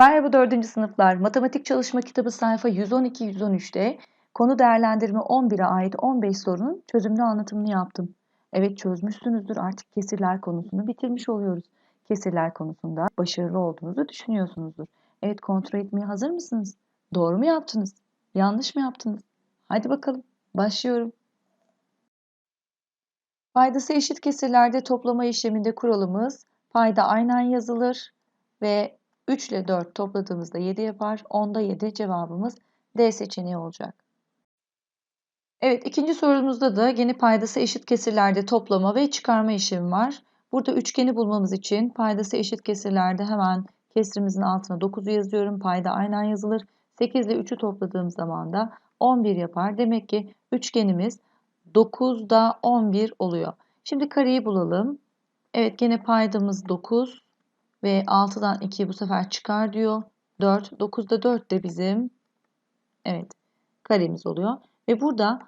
Merhaba 4. sınıflar. Matematik çalışma kitabı sayfa 112-113'te konu değerlendirme 11'e ait 15 sorunun çözümlü anlatımını yaptım. Evet çözmüşsünüzdür artık kesirler konusunu bitirmiş oluyoruz. Kesirler konusunda başarılı olduğunuzu düşünüyorsunuzdur. Evet kontrol etmeye hazır mısınız? Doğru mu yaptınız? Yanlış mı yaptınız? Hadi bakalım başlıyorum. Paydası eşit kesirlerde toplama işleminde kuralımız payda aynen yazılır ve 3 ile 4 topladığımızda 7 yapar. 10'da 7 cevabımız D seçeneği olacak. Evet ikinci sorumuzda da yeni paydası eşit kesirlerde toplama ve çıkarma işlemi var. Burada üçgeni bulmamız için paydası eşit kesirlerde hemen kesrimizin altına 9'u yazıyorum. Payda aynen yazılır. 8 ile 3'ü topladığım zaman da 11 yapar. Demek ki üçgenimiz 9'da 11 oluyor. Şimdi kareyi bulalım. Evet gene paydamız 9 ve 6'dan 2'yi bu sefer çıkar diyor. 4. 9'da 4 de bizim evet karemiz oluyor. Ve burada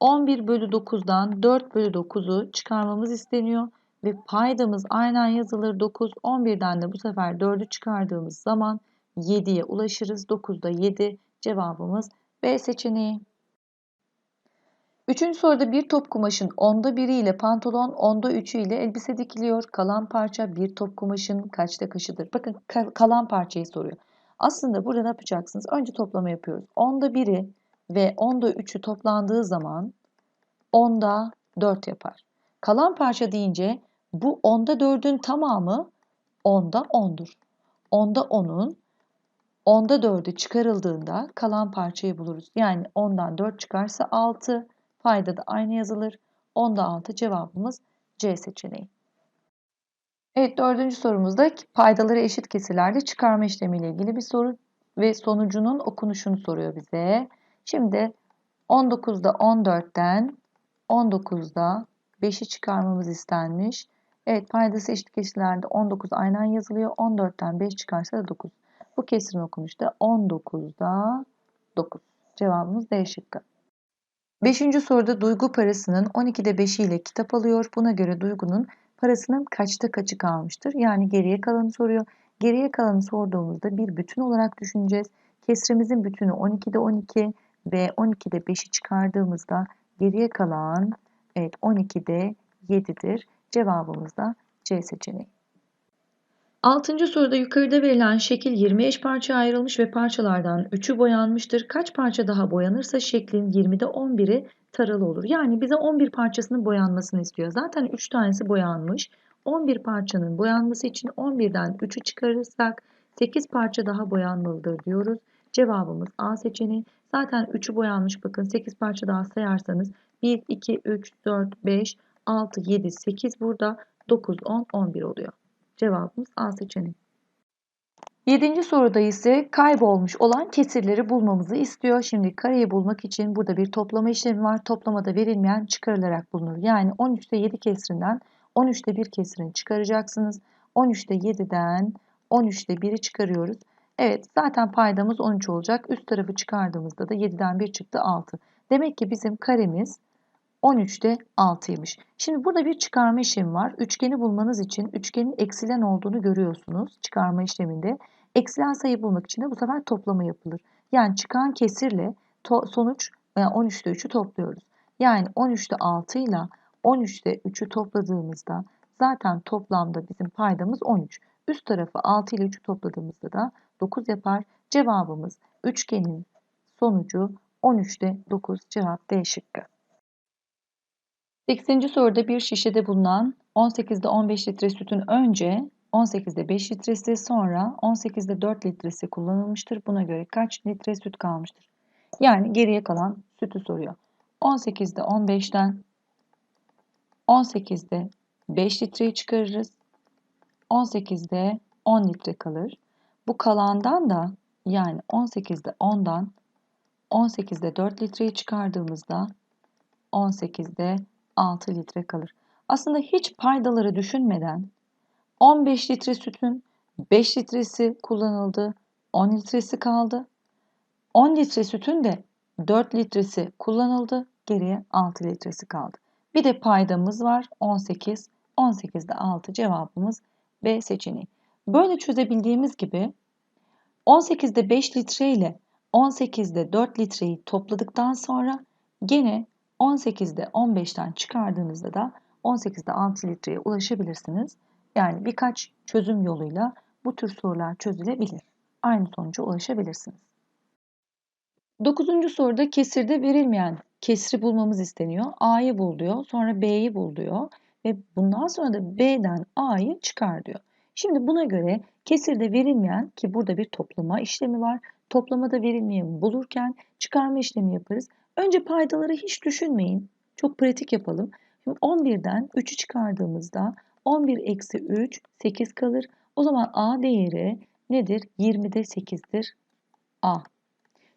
11 bölü 9'dan 4 bölü 9'u çıkarmamız isteniyor. Ve paydamız aynen yazılır 9. 11'den de bu sefer 4'ü çıkardığımız zaman 7'ye ulaşırız. 9'da 7 cevabımız B seçeneği. Üçüncü soruda bir top kumaşın onda biri ile pantolon, onda üçü ile elbise dikiliyor. Kalan parça bir top kumaşın kaçta kaşıdır? Bakın kalan parçayı soruyor. Aslında burada ne yapacaksınız? Önce toplama yapıyoruz. Onda biri ve onda üçü toplandığı zaman onda dört yapar. Kalan parça deyince bu onda dördün tamamı onda ondur. Onda onun onda dördü çıkarıldığında kalan parçayı buluruz. Yani ondan dört çıkarsa altı. Payda da aynı yazılır. 10'da 6 cevabımız C seçeneği. Evet dördüncü sorumuzda paydaları eşit kesirlerde çıkarma işlemiyle ilgili bir soru ve sonucunun okunuşunu soruyor bize. Şimdi 19'da 14'ten 19'da 5'i çıkarmamız istenmiş. Evet paydası eşit kesirlerde 19 aynen yazılıyor. 14'ten 5 çıkarsa da 9. Bu kesirin okunuşta 19'da 9. Cevabımız D şıkkı. Beşinci soruda Duygu parasının 12'de 5'i ile kitap alıyor. Buna göre Duygu'nun parasının kaçta kaçı kalmıştır? Yani geriye kalanı soruyor. Geriye kalanı sorduğumuzda bir bütün olarak düşüneceğiz. Kesrimizin bütünü 12'de 12 ve 12'de 5'i çıkardığımızda geriye kalan evet 12'de 7'dir. Cevabımız da C seçeneği. Altıncı soruda yukarıda verilen şekil 20 eş parçaya ayrılmış ve parçalardan 3'ü boyanmıştır. Kaç parça daha boyanırsa şeklin 20'de 11'i taralı olur. Yani bize 11 parçasının boyanmasını istiyor. Zaten 3 tanesi boyanmış. 11 parçanın boyanması için 11'den 3'ü çıkarırsak 8 parça daha boyanmalıdır diyoruz. Cevabımız A seçeneği. Zaten 3'ü boyanmış bakın 8 parça daha sayarsanız 1, 2, 3, 4, 5, 6, 7, 8 burada 9, 10, 11 oluyor. Cevabımız A seçeneği. Yedinci soruda ise kaybolmuş olan kesirleri bulmamızı istiyor. Şimdi kareyi bulmak için burada bir toplama işlemi var. Toplamada verilmeyen çıkarılarak bulunur. Yani 13'te 7 kesirinden 13'te 1 kesirini çıkaracaksınız. 13'te 7'den 13'te 1'i çıkarıyoruz. Evet zaten paydamız 13 olacak. Üst tarafı çıkardığımızda da 7'den 1 çıktı 6. Demek ki bizim karemiz 13'te 6'ymış. Şimdi burada bir çıkarma işlemi var. Üçgeni bulmanız için üçgenin eksilen olduğunu görüyorsunuz çıkarma işleminde. Eksilen sayı bulmak için de bu sefer toplama yapılır. Yani çıkan kesirle sonuç yani 13'te 3'ü topluyoruz. Yani 13'te 6 ile 13'te 3'ü topladığımızda zaten toplamda bizim paydamız 13. Üst tarafı 6 ile 3'ü topladığımızda da 9 yapar. Cevabımız üçgenin sonucu 13'te 9 cevap D şıkkı. 8. soruda bir şişede bulunan 18'de 15 litre sütün önce 18'de 5 litresi sonra 18'de 4 litresi kullanılmıştır. Buna göre kaç litre süt kalmıştır? Yani geriye kalan sütü soruyor. 18'de 15'ten 18'de 5 litreyi çıkarırız. 18'de 10 litre kalır. Bu kalandan da yani 18'de 10'dan 18'de 4 litreyi çıkardığımızda 18'de 6 litre kalır. Aslında hiç paydaları düşünmeden 15 litre sütün 5 litresi kullanıldı, 10 litresi kaldı. 10 litre sütün de 4 litresi kullanıldı, geriye 6 litresi kaldı. Bir de paydamız var 18. 18'de 6 cevabımız B seçeneği. Böyle çözebildiğimiz gibi 18'de 5 litre ile 18'de 4 litreyi topladıktan sonra gene 18'de 15'ten çıkardığınızda da 18'de 6 litreye ulaşabilirsiniz. Yani birkaç çözüm yoluyla bu tür sorular çözülebilir. Aynı sonuca ulaşabilirsiniz. Dokuzuncu soruda kesirde verilmeyen kesri bulmamız isteniyor. A'yı bul diyor. Sonra B'yi bul diyor. Ve bundan sonra da B'den A'yı çıkar diyor. Şimdi buna göre kesirde verilmeyen ki burada bir toplama işlemi var. Toplamada verilmeyen bulurken çıkarma işlemi yaparız. Önce paydaları hiç düşünmeyin. Çok pratik yapalım. Şimdi 11'den 3'ü çıkardığımızda 11 eksi 3 8 kalır. O zaman A değeri nedir? 20'de 8'dir A.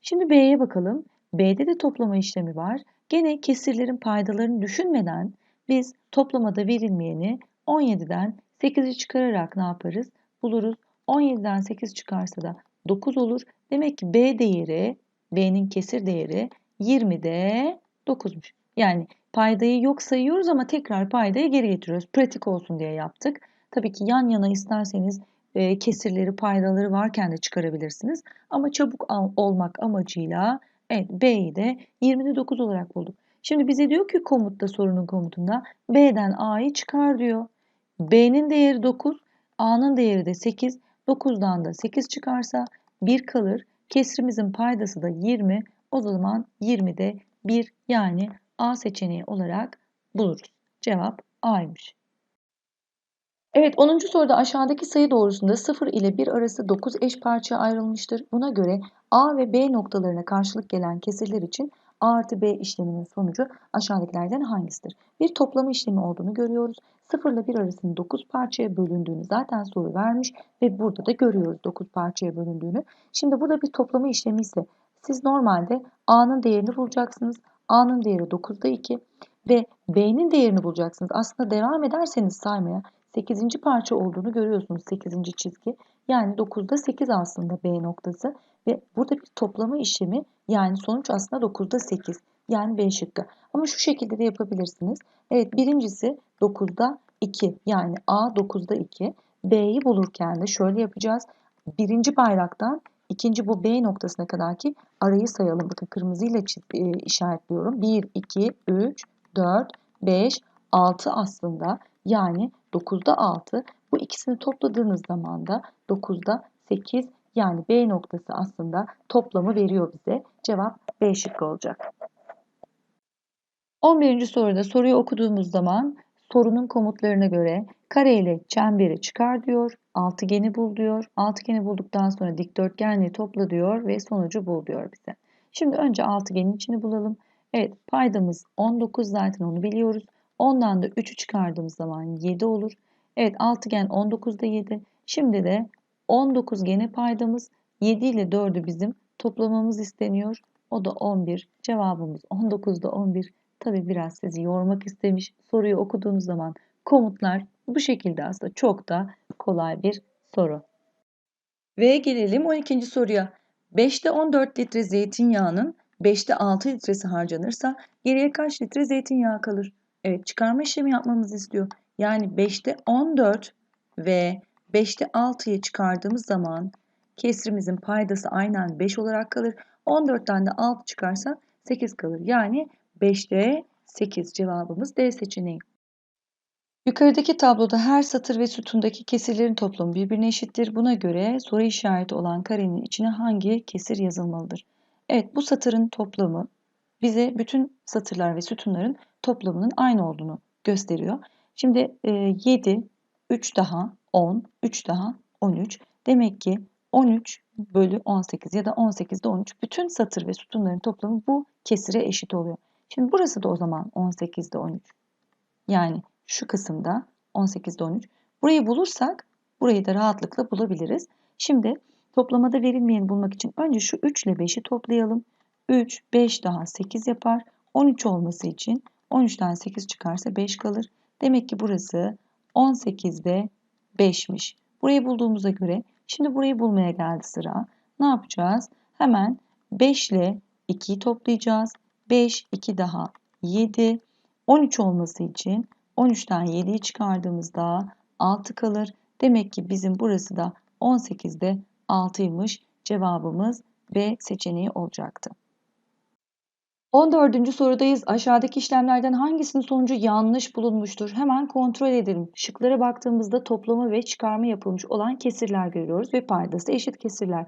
Şimdi B'ye bakalım. B'de de toplama işlemi var. Gene kesirlerin paydalarını düşünmeden biz toplamada verilmeyeni 17'den 8'i çıkararak ne yaparız? Buluruz. 17'den 8 çıkarsa da 9 olur. Demek ki B değeri, B'nin kesir değeri 20'de 9'muş. Yani paydayı yok sayıyoruz ama tekrar paydayı geri getiriyoruz. Pratik olsun diye yaptık. Tabii ki yan yana isterseniz e, kesirleri, paydaları varken de çıkarabilirsiniz. Ama çabuk al, olmak amacıyla evet B'yi de 29 olarak bulduk. Şimdi bize diyor ki komutta sorunun komutunda B'den A'yı çıkar diyor. B'nin değeri 9, A'nın değeri de 8. 9'dan da 8 çıkarsa 1 kalır. Kesrimizin paydası da 20. O zaman 20'de 1 yani A seçeneği olarak buluruz. Cevap A'ymış. Evet 10. soruda aşağıdaki sayı doğrusunda 0 ile 1 arası 9 eş parçaya ayrılmıştır. Buna göre A ve B noktalarına karşılık gelen kesirler için A artı B işleminin sonucu aşağıdakilerden hangisidir? Bir toplama işlemi olduğunu görüyoruz. 0 ile 1 arasında 9 parçaya bölündüğünü zaten soru vermiş ve burada da görüyoruz 9 parçaya bölündüğünü. Şimdi burada bir toplama işlemi ise siz normalde A'nın değerini bulacaksınız. A'nın değeri 9'da 2 ve B'nin değerini bulacaksınız. Aslında devam ederseniz saymaya 8. parça olduğunu görüyorsunuz 8. çizgi. Yani 9'da 8 aslında B noktası ve burada bir toplama işlemi yani sonuç aslında 9'da 8 yani B şıkkı. Ama şu şekilde de yapabilirsiniz. Evet birincisi 9'da 2 yani A 9'da 2. B'yi bulurken de şöyle yapacağız. Birinci bayraktan ikinci bu B noktasına kadar ki arayı sayalım. Bakın kırmızıyla e, işaretliyorum. 1, 2, 3, 4, 5, 6 aslında. Yani 9'da 6. Bu ikisini topladığınız zaman da 9'da 8 yani B noktası aslında toplamı veriyor bize. Cevap B şıkkı olacak. 11. soruda soruyu okuduğumuz zaman sorunun komutlarına göre kare ile çemberi çıkar diyor. Altıgeni bul diyor. Altıgeni bulduktan sonra dikdörtgenliği topla diyor ve sonucu bul diyor bize. Şimdi önce altıgenin içini bulalım. Evet paydamız 19 zaten onu biliyoruz. Ondan da 3'ü çıkardığımız zaman 7 olur. Evet altıgen 19'da 7. Şimdi de 19 gene paydamız. 7 ile 4'ü bizim toplamamız isteniyor. O da 11. Cevabımız 19'da 11. Tabi biraz sizi yormak istemiş. Soruyu okuduğunuz zaman komutlar bu şekilde aslında çok da kolay bir soru. Ve gelelim 12. soruya. 5'te 14 litre zeytinyağının 5'te 6 litresi harcanırsa geriye kaç litre zeytinyağı kalır? Evet çıkarma işlemi yapmamızı istiyor. Yani 5'te 14 ve 5'te 6'yı çıkardığımız zaman kesrimizin paydası aynen 5 olarak kalır. 14'ten de 6 çıkarsa 8 kalır. Yani 5'te 8 cevabımız D seçeneği. Yukarıdaki tabloda her satır ve sütundaki kesirlerin toplamı birbirine eşittir. Buna göre soru işareti olan karenin içine hangi kesir yazılmalıdır? Evet bu satırın toplamı bize bütün satırlar ve sütunların toplamının aynı olduğunu gösteriyor. Şimdi 7, 3 daha 10, 3 daha 13. Demek ki 13 bölü 18 ya da 18'de 13 bütün satır ve sütunların toplamı bu kesire eşit oluyor. Şimdi burası da o zaman 18'de 13. Yani şu kısımda 18'de 13. Burayı bulursak burayı da rahatlıkla bulabiliriz. Şimdi toplamada verilmeyeni bulmak için önce şu 3 ile 5'i toplayalım. 3, 5 daha 8 yapar. 13 olması için 13'ten 8 çıkarsa 5 kalır. Demek ki burası 18'de 5'miş. Burayı bulduğumuza göre şimdi burayı bulmaya geldi sıra. Ne yapacağız? Hemen 5 ile 2'yi toplayacağız. 5, 2 daha 7. 13 olması için 13'ten 7'yi çıkardığımızda 6 kalır. Demek ki bizim burası da 18'de 6'ymış. Cevabımız B seçeneği olacaktı. 14. sorudayız. Aşağıdaki işlemlerden hangisinin sonucu yanlış bulunmuştur? Hemen kontrol edelim. Şıklara baktığımızda toplama ve çıkarma yapılmış olan kesirler görüyoruz ve paydası eşit kesirler.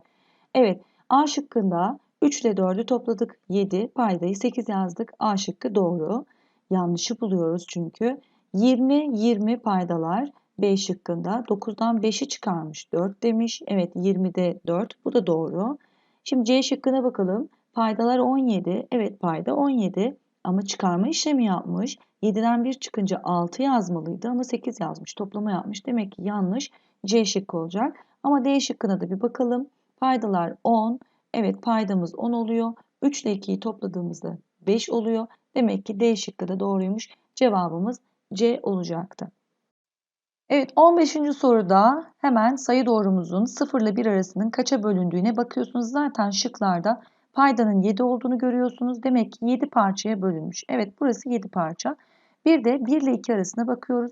Evet A şıkkında 3 ile 4'ü topladık 7 paydayı 8 yazdık. A şıkkı doğru. Yanlışı buluyoruz çünkü. 20 20 paydalar B şıkkında 9'dan 5'i çıkarmış 4 demiş. Evet 20'de 4 bu da doğru. Şimdi C şıkkına bakalım. Paydalar 17. Evet payda 17 ama çıkarma işlemi yapmış. 7'den 1 çıkınca 6 yazmalıydı ama 8 yazmış. Toplama yapmış. Demek ki yanlış C şıkkı olacak. Ama D şıkkına da bir bakalım. Paydalar 10. Evet paydamız 10 oluyor. 3 ile 2'yi topladığımızda 5 oluyor. Demek ki D şıkkı da doğruymuş. Cevabımız C olacaktı. Evet 15. soruda hemen sayı doğrumuzun 0 ile 1 arasının kaça bölündüğüne bakıyorsunuz. Zaten şıklarda paydanın 7 olduğunu görüyorsunuz. Demek ki 7 parçaya bölünmüş. Evet burası 7 parça. Bir de 1 ile 2 arasına bakıyoruz.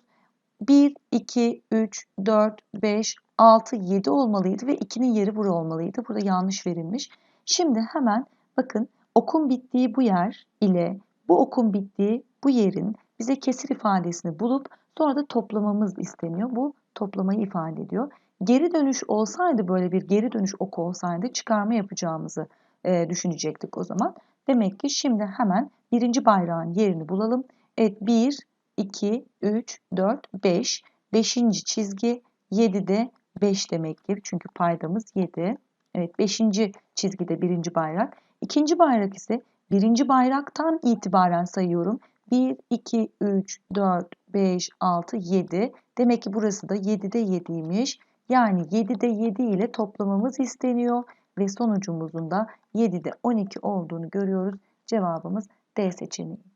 1, 2, 3, 4, 5, 6, 7 olmalıydı ve 2'nin yeri bura olmalıydı. Burada yanlış verilmiş. Şimdi hemen bakın okun bittiği bu yer ile bu okun bittiği bu yerin bize kesir ifadesini bulup sonra da toplamamız isteniyor. Bu toplamayı ifade ediyor. Geri dönüş olsaydı böyle bir geri dönüş oku olsaydı çıkarma yapacağımızı e, düşünecektik o zaman. Demek ki şimdi hemen birinci bayrağın yerini bulalım. Evet 1, 2, 3, 4, 5. Beşinci çizgi 7'de 5 demektir. Çünkü paydamız 7. Evet 5. çizgide birinci bayrak. İkinci bayrak ise birinci bayraktan itibaren sayıyorum. 1, 2, 3, 4, 5, 6, 7. Demek ki burası da 7'de 7'ymiş. Yani 7'de 7 ile toplamamız isteniyor ve sonucumuzun da 7'de 12 olduğunu görüyoruz. Cevabımız D seçeneği.